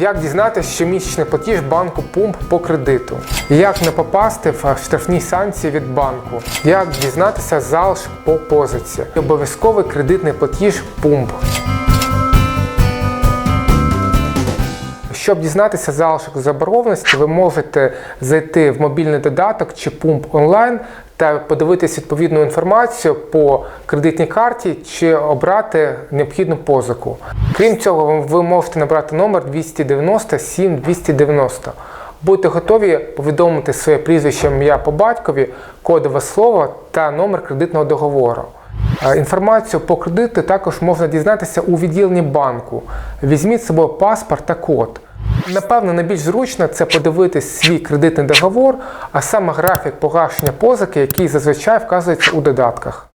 Як дізнатися щомісячний платіж банку пумп по кредиту? Як не попасти в штрафні санкції від банку? Як дізнатися залш по позиці? Обов'язковий кредитний платіж пумп. Щоб дізнатися залишок заборгованості, ви можете зайти в мобільний додаток чи пумп онлайн та подивитись відповідну інформацію по кредитній карті чи обрати необхідну позику. Крім цього, ви можете набрати номер 290 7290. Будьте готові повідомити своє прізвище ім'я по батькові, кодове слово та номер кредитного договору. Інформацію по кредиту також можна дізнатися у відділенні банку. Візьміть з собою паспорт та код. Напевно, найбільш зручно це подивитись свій кредитний договор, а саме графік погашення позики, який зазвичай вказується у додатках.